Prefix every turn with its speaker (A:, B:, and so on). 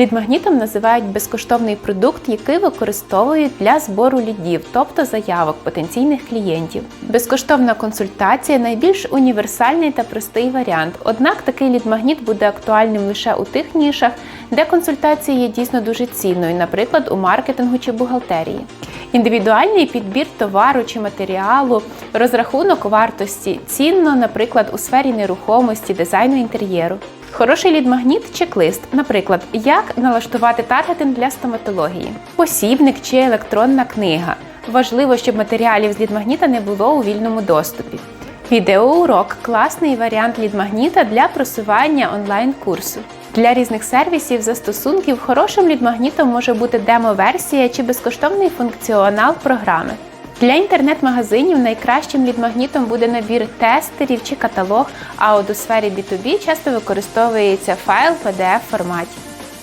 A: Лідмагнітом називають безкоштовний продукт, який використовують для збору лідів, тобто заявок потенційних клієнтів. Безкоштовна консультація найбільш універсальний та простий варіант. Однак такий лідмагніт буде актуальним лише у тих нішах, де консультація є дійсно дуже цінною, наприклад, у маркетингу чи бухгалтерії. Індивідуальний підбір товару чи матеріалу, розрахунок вартості цінно, наприклад, у сфері нерухомості, дизайну інтер'єру. Хороший лідмагніт чек-лист, наприклад, як налаштувати таргетинг для стоматології, посібник чи електронна книга. Важливо, щоб матеріалів з лідмагніта не було у вільному доступі. Відеоурок класний варіант лідмагніта для просування онлайн-курсу. Для різних сервісів застосунків хорошим лідмагнітом може бути демо-версія чи безкоштовний функціонал програми. Для інтернет-магазинів найкращим лідмагнітом буде набір тестерів чи каталог, а от у сфері B2B часто використовується файл PDF форматі.